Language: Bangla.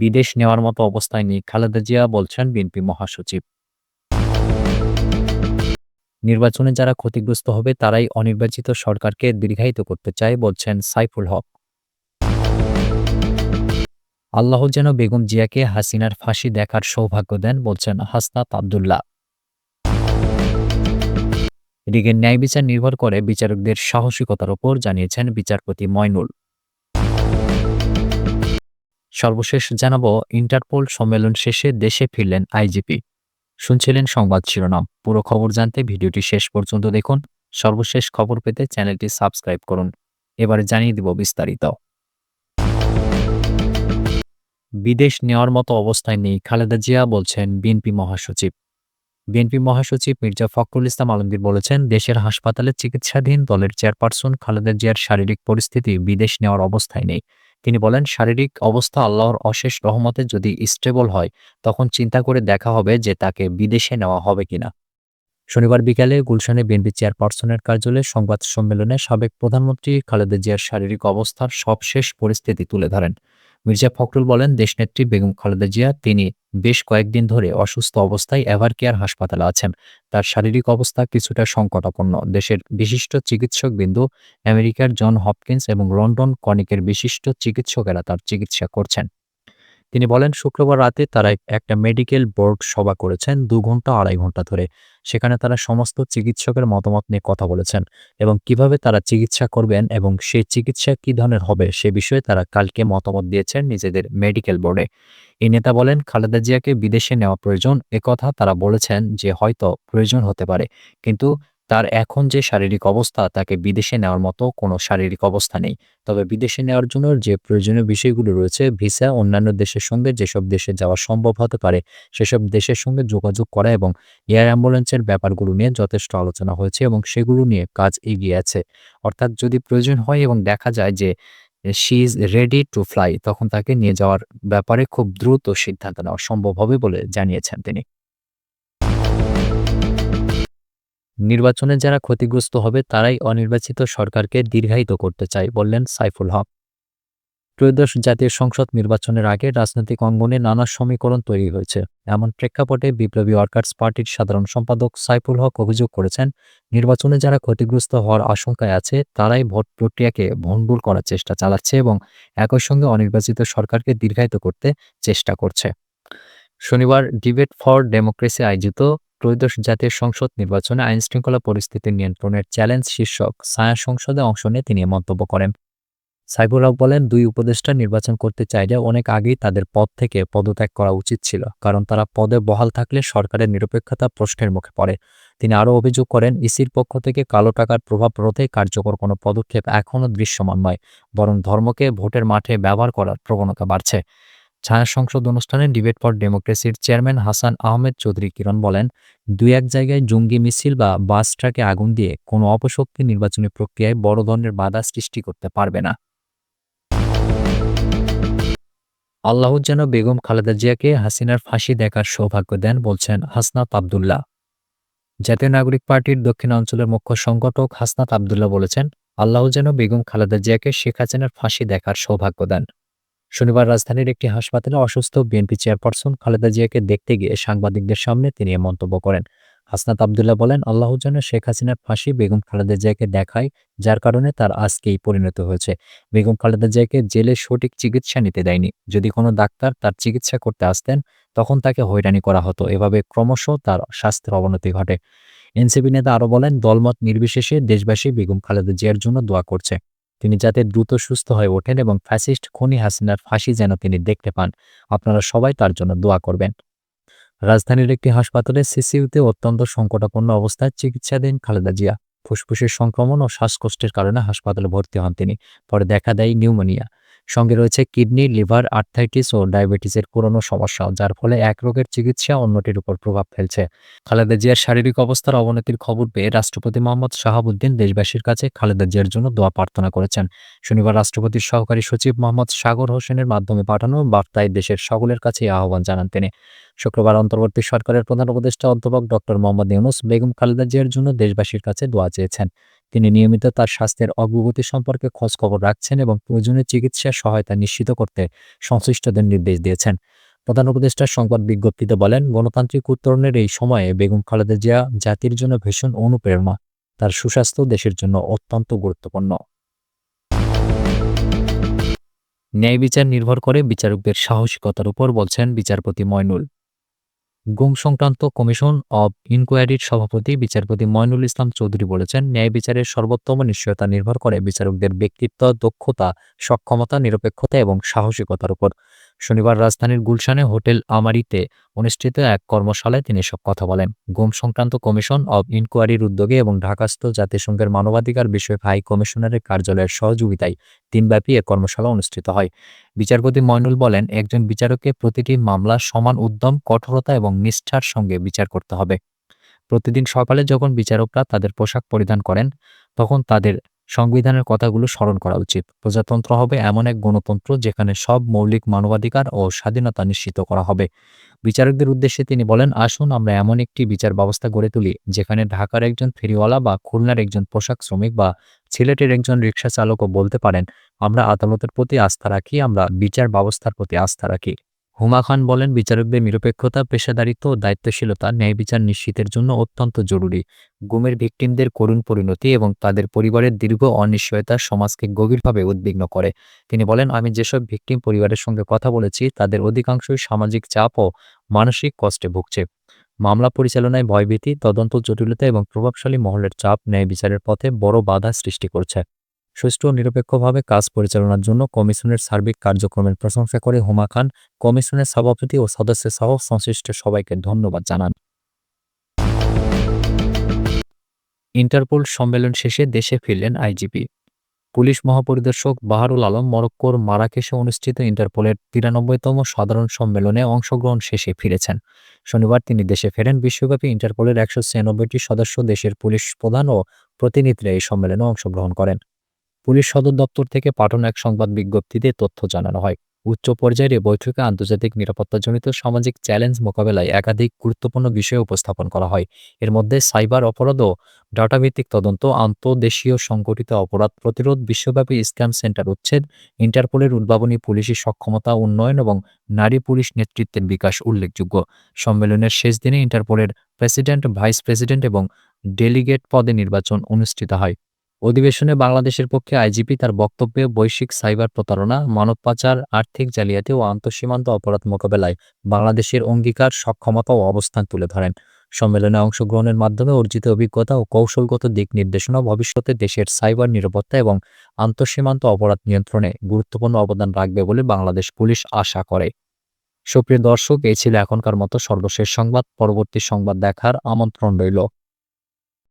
বিদেশ নেওয়ার মতো অবস্থায় নেই। খালেদা জিয়া বলছেন, বিএনপি মহাসচিব। নির্বাচনে যারা ক্ষতিগ্রস্ত হবে, তারাই অনির্বাচিত সরকারকে দীর্ঘায়িত করতে চায়, বলছেন সাইফুল হক। আল্লাহ যেন বেগম জিয়াকে হাসিনার ফাঁসি দেখার সৌভাগ্য দেন, বলছেন হাসনাত আবদুল্লাহ। এদিকে ন্যায় বিচার নির্ভর করে বিচারকদের সাহসিকতার ওপর, জানিয়েছেন বিচারপতি ময়নুল সর্বশেষ জানাব ইন্টারপোল সম্মেলন শেষে দেশে ফিরলেন আইজিপি। শুনছিলেন সংবাদ শিরোনাম। পুরো খবর জানতে ভিডিওটি শেষ পর্যন্ত দেখুন। সর্বশেষ খবর পেতে চ্যানেলটি সাবস্ক্রাইব করুন। এবারে জানিয়ে দিব বিস্তারিত। বিদেশ নেওয়ার মতো অবস্থায় নেই খালেদা জিয়া বলছেন বিএনপি মহাসচিব। বিএনপি মহাসচিব মির্জা ফখরুল ইসলাম আলমগীর বলেছেন, দেশের হাসপাতালে চিকিৎসাধীন দলের চেয়ারপারসন খালেদা জিয়ার শারীরিক পরিস্থিতি বিদেশ নেওয়ার অবস্থায় নেই। তিনি বলেন, শারীরিক অবস্থা আল্লাহর অশেষ রহমতে যদি স্টেবল হয়, তখন চিন্তা করে দেখা হবে যে তাকে বিদেশে নেওয়া হবে কিনা। শনিবার বিকালে গুলশানে বিএনপি চেয়ারপারসনের কার্যালয়ে সংবাদ সম্মেলনে সাবেক প্রধানমন্ত্রী খালেদা জিয়ার শারীরিক অবস্থার সবশেষ পরিস্থিতি তুলে ধরেন। মির্জা ফখরুল বলেন, দেশনেত্রী বেগম খালেদা জিয়া, তিনি বেশ কয়েকদিন ধরে অসুস্থ অবস্থায় এভার কেয়ার হাসপাতালে আছেন। তার শারীরিক অবস্থা কিছুটা সংকটাপন্ন। দেশের বিশিষ্ট চিকিৎসক বিন্দু আমেরিকার জন হপকিন্স এবং লন্ডন কনিকের বিশিষ্ট চিকিৎসকেরা তার চিকিৎসা করছেন। তিনি বলেন, শুক্রবার রাতে তারা একটা মেডিকেল বোর্ড সভা করেছেন দু ঘণ্টা আড়াই ঘণ্টা ধরে। সেখানে তারা সমস্ত চিকিৎসকের মতামত নিয়ে কথা বলেছেন এবং কীভাবে তারা চিকিৎসা করবেন এবং সেই চিকিৎসা কী ধরনের হবে সে বিষয়ে তারা কালকে মতামত দিয়েছেন নিজেদের মেডিকেল বোর্ডে। এই নেতা বলেন, খালেদা জিয়াকে বিদেশে নেওয়া প্রয়োজন। একথা তারা বলেছেন যে হয়তো প্রয়োজন হতে পারে। কিন্তু তার এখন যে শারীরিক অবস্থা, তাকে বিদেশে নেওয়ার মতো কোনো শারীরিক অবস্থা নেই। তবে বিদেশে নেওয়ার জন্য যে প্রয়োজনীয় বিষয়গুলো রয়েছে, ভিসা, অন্যান্য দেশের সঙ্গে যেসব দেশে যাওয়া সম্ভব হতে পারে, সেসব দেশের সঙ্গে যোগাযোগ করা এবং এয়ার অ্যাম্বুলেন্সের ব্যাপারগুলো নিয়ে যথেষ্ট আলোচনা হয়েছে এবং সেগুলো নিয়ে কাজ এগিয়ে আছে। অর্থাৎ যদি প্রয়োজন হয় এবং দেখা যায় যে she is ready to fly তখন তাকে নিয়ে যাওয়ার ব্যাপারে খুব দ্রুত সিদ্ধান্ত নেওয়া সম্ভব হবে বলে জানিয়েছেন তিনি। নির্বাচনে যারা ক্ষতিগ্রস্ত হবে, তারাই অনির্বাচিত সরকারকে দীর্ঘায়িত করতে চায়, বললেন সাইফুল হক। ত্রয়োদশ জাতীয় সংসদ নির্বাচনের আগে রাজনৈতিক অঙ্গনে নানা সমীকরণ তৈরি হয়েছে। এমন প্রেক্ষাপটে বিপ্লবী ওয়ার্কার্স পার্টির সাধারণ সম্পাদক সাইফুল হক অভিযোগ করেছেন, নির্বাচনে যারা ক্ষতিগ্রস্ত হওয়ার আশঙ্কায় আছে, তারাই ভোট প্রক্রিয়াকে ভণ্ডুল করার চেষ্টা চালাচ্ছে এবং একই সঙ্গে অনির্বাচিত সরকারকে দীর্ঘায়িত করতে চেষ্টা করছে। শনিবার ডিবেট ফর ডেমোক্রেসি আয়োজিত ত্রয়োদশ জাতীয় সংসদ নির্বাচনে আইন শৃঙ্খলা পরিস্থিতি নিয়ন্ত্রণের চ্যালেঞ্জ শীর্ষক ছায়া সংসদে অংশ নিয়ে তিনি মন্তব্য করেন। সাইবুল হক বলেন, দুই উপদেষ্টা নির্বাচন করতে চাইলে অনেক আগেই তাদের পদ থেকে পদত্যাগ করা উচিত ছিল, কারণ তারা পদে বহাল থাকলে সরকারের নিরপেক্ষতা প্রশ্নের মুখে পড়ে। তিনি আরও অভিযোগ করেন, ইসির পক্ষ থেকে কালো টাকার প্রভাব রোধে কার্যকর কোনো পদক্ষেপ এখনও দৃশ্যমান নয়, বরং ধর্মকে ভোটের মাঠে ব্যবহার করার প্রবণতা বাড়ছে। ছায়া সংসদ অনুষ্ঠানে ডিবেট ফর ডেমোক্রেসির চেয়ারম্যান হাসান আহমেদ চৌধুরী কিরণ বলেন দুই এক জায়গায় জঙ্গি মিছিল বা বাস ট্রাকে আগুন দিয়ে কোনো অপশক্তি নির্বাচনী প্রক্রিয়ায় বড় ধরনের বাধা সৃষ্টি করতে পারবে না। আল্লাহ যেন বেগম খালেদা জিয়াকে হাসিনার ফাঁসি দেখার সৌভাগ্য দেন বলছেন হাসনাত আবদুল্লাহ। জাতীয় নাগরিক পার্টির দক্ষিণাঞ্চলের মুখ্য সংগঠক হাসনাত আবদুল্লাহ বলেছেন, আল্লাহ যেন বেগম খালেদা জিয়াকে শেখ হাসিনার ফাঁসি দেখার সৌভাগ্য দেন। শনিবার রাজধানীর একটি হাসপাতালে অসুস্থ বিএনপি চেয়ারপারসন খালেদা জিয়াকে দেখতে গিয়ে সাংবাদিকদের সামনে তিনি এ মন্তব্য করেন। হাসনাত আবদুল্লাহ বলেন, আল্লাহ শেখ হাসিনার ফাঁসি বেগম খালেদা জিয়াকে দেখায়, যার কারণে তার আজকেই পরিণত হয়েছে। বেগম খালেদা জিয়াকে জেলে সঠিক চিকিৎসা নিতে দেয়নি। যদি কোনো ডাক্তার তার চিকিৎসা করতে আসতেন, তখন তাকে হয়রানি করা হতো। এভাবে ক্রমশ তার স্বাস্থ্যের অবনতি ঘটে। এনসিপি নেতা আরও বলেন, দলমত নির্বিশেষে দেশবাসী বেগম খালেদা জিয়ার জন্য দোয়া করছে। তিনি যাতে দ্রুত সুস্থ হয়ে ওঠেন এবং ফ্যাসিস্ট খনি হাসিনার ফাঁসি যেন তিনি দেখতে পান, আপনারা সবাই তার জন্য দোয়া করবেন। রাজধানীর একটি হাসপাতালে সিসিউতে অত্যন্ত সংকটাপন্ন অবস্থায় চিকিৎসাধীন খালেদা জিয়া। ফুসফুসের সংক্রমণ ও শ্বাসকষ্টের কারণে হাসপাতালে ভর্তি হন তিনি। পরে দেখা দেয় নিউমোনিয়া। সঙ্গে রয়েছে কিডনি, লিভার আর্থাইটিস ও ডায়াবেটিসের পুরনো সমস্যা, যার ফলে এক রোগের চিকিৎসা অন্যটির উপর প্রভাব ফেলছে। খালেদা জিয়ার শারীরিক অবস্থার অবনতির খবর পেয়ে রাষ্ট্রপতি মোহাম্মদ শাহাবুদ্দিন দেশবাসীর কাছে খালেদা জিয়ার জন্য দোয়া প্রার্থনা করেছেন। শনিবার রাষ্ট্রপতির সহকারী সচিব মোহাম্মদ সাগর হোসেনের মাধ্যমে পাঠানো বার্তায় দেশের সকলের কাছে আহ্বান জানান তিনি। শুক্রবার অন্তর্বর্তী সরকারের প্রধান উপদেষ্টা অধ্যাপক ডক্টর মোহাম্মদ ইউনুস বেগম খালেদা জিয়ার জন্য দেশবাসীর কাছে দোয়া চেয়েছেন। তিনি নিয়মিত তার স্বাস্থ্যের অগ্রগতি সম্পর্কে খোঁজখবর রাখছেন এবং প্রয়োজনীয় চিকিৎসা সহায়তা নিশ্চিত করতে সংশ্লিষ্টদের নির্দেশ দিয়েছেন। প্রধান উপদেষ্টা সংবাদ বিজ্ঞপ্তিতে বলেন, গণতান্ত্রিক উত্তরণের এই সময়ে বেগম খালেদা জিয়া জাতির জন্য ভীষণ অনুপ্রেরণা। তার সুস্বাস্থ্য দেশের জন্য অত্যন্ত গুরুত্বপূর্ণ। ন্যায় বিচার নির্ভর করে বিচারকদের সাহসিকতার উপর বলছেন বিচারপতি ময়নুল গুম সংক্রান্ত কমিশন অব ইনকোয়ারির সভাপতি বিচারপতি ময়নুল ইসলাম চৌধুরী বলেছেন, ন্যায় বিচারের সর্বোত্তম নিশ্চয়তা নির্ভর করে বিচারকদের ব্যক্তিত্ব, দক্ষতা, সক্ষমতা, নিরপেক্ষতা এবং সাহসিকতার উপর। শনিবার রাজধানীর গুলশানে হোটেল আমারিতে অনুষ্ঠিত এক কর্মশালায় তিনি এসব কথা বলেন। গুম সংক্রান্ত কমিশন অব ইনকোয়ারির উদ্যোগে এবং ঢাকাস্থ জাতিসংঘের মানবাধিকার বিষয়ক হাই কমিশনারের কার্যালয়ের সহযোগিতায় দিনব্যাপী এ কর্মশালা অনুষ্ঠিত হয়। বিচারপতি ময়নুল বলেন, একজন বিচারককে প্রতিটি মামলা সমান উদ্যম, কঠোরতা এবং নিষ্ঠার সঙ্গে বিচার করতে হবে। প্রতিদিন সকালে যখন বিচারকরা তাদের পোশাক পরিধান করেন, তখন তাদের সংবিধানের কথাগুলো স্মরণ করা উচিত। প্রজাতন্ত্র হবে এমন এক গণতন্ত্র যেখানে সব মৌলিক মানবাধিকার ও স্বাধীনতা নিশ্চিত করা হবে। বিচারকদের উদ্দেশ্যে তিনি বলেন, আসুন, আমরা এমন একটি বিচার ব্যবস্থা গড়ে তুলি, যেখানে ঢাকার একজন ফেরিওয়ালা বা খুলনার একজন পোশাক শ্রমিক বা সিলেটের একজন রিক্সা চালকও বলতে পারেন, আমরা আদালতের প্রতি আস্থা রাখি, আমরা বিচার ব্যবস্থার প্রতি আস্থা রাখি। হুমা খান বলেন, বিচারকদের নিরপেক্ষতা, পেশাদারিত্ব ও দায়িত্বশীলতা ন্যায় বিচার নিশ্চিতের জন্য অত্যন্ত জরুরি। গুমের ভিকটিমদের করুণ পরিণতি এবং তাদের পরিবারের দীর্ঘ অনিশ্চয়তা সমাজকে গভীরভাবে উদ্বিগ্ন করে। তিনি বলেন, আমি যেসব ভিকটিম পরিবারের সঙ্গে কথা বলেছি, তাদের অধিকাংশই সামাজিক চাপ ও মানসিক কষ্টে ভুগছে। মামলা পরিচালনায় ভয়ভীতি, তদন্ত জটিলতা এবং প্রভাবশালী মহলের চাপ ন্যায় বিচারের পথে বড় বাধা সৃষ্টি করছে। সুষ্ঠু নিরপেক্ষভাবে কাজ পরিচালনার জন্য কমিশনের সার্বিক কার্যক্রমের প্রশংসা করে হুমা খান, কমিশনের সভাপতি ও সদস্য সহ সংশ্লিষ্ট সবাইকে ধন্যবাদ জানান। ইন্টারপোল সম্মেলন শেষে দেশে ফিরলেন আইজিপি। পুলিশ মহাপরিদর্শক বাহারুল আলম মরক্কোর মারাকেশে অনুষ্ঠিত ইন্টারপোলের তিরানব্বইতম সাধারণ সম্মেলনে অংশগ্রহণ শেষে ফিরেছেন। শনিবার তিনি দেশে ফেরেন। বিশ্বব্যাপী ইন্টারপোলের একশো ছিয়ানব্বইটি সদস্য দেশের পুলিশ প্রধান ও প্রতিনিধিরা এই সম্মেলনে অংশগ্রহণ করেন। পুলিশ সদর দপ্তর থেকে পাঠানো এক সংবাদ বিজ্ঞপ্তিতে তথ্য জানানো হয়। উচ্চ পর্যায়ের এ বৈঠকে আন্তর্জাতিক নিরাপত্তাজনিত সামাজিক চ্যালেঞ্জ মোকাবেলায় একাধিক গুরুত্বপূর্ণ বিষয় উপস্থাপন করা হয়। এর মধ্যে সাইবার অপরাধ ও ডাটাভিত্তিক তদন্ত, আন্তঃদেশীয় সংগঠিত অপরাধ প্রতিরোধ, বিশ্বব্যাপী স্ক্যাম সেন্টার উচ্ছেদ, ইন্টারপোলের উদ্ভাবনী পুলিশি সক্ষমতা উন্নয়ন এবং নারী পুলিশ নেতৃত্বের বিকাশ উল্লেখযোগ্য। সম্মেলনের শেষ দিনে ইন্টারপোলের প্রেসিডেন্ট, ভাইস প্রেসিডেন্ট এবং ডেলিগেট পদে নির্বাচন অনুষ্ঠিত হয়। অধিবেশনে বাংলাদেশের পক্ষে আইজিপি তার বক্তব্যে বৈশ্বিক সাইবার প্রতারণা, মানব পাচার, আর্থিক জালিয়াতি ও আন্তঃসীমান্ত অপরাধ মোকাবেলায় বাংলাদেশের অঙ্গীকার, সক্ষমতা ও অবস্থান তুলে ধরেন। সম্মেলনে অংশগ্রহণের মাধ্যমে অর্জিত অভিজ্ঞতা ও কৌশলগত দিক নির্দেশনা ভবিষ্যতে দেশের সাইবার নিরাপত্তা এবং আন্তঃসীমান্ত অপরাধ নিয়ন্ত্রণে গুরুত্বপূর্ণ অবদান রাখবে বলে বাংলাদেশ পুলিশ আশা করে। সুপ্রিয় দর্শক এই ছিল এখনকার মতো সর্বশেষ সংবাদ। পরবর্তী সংবাদ দেখার আমন্ত্রণ রইল।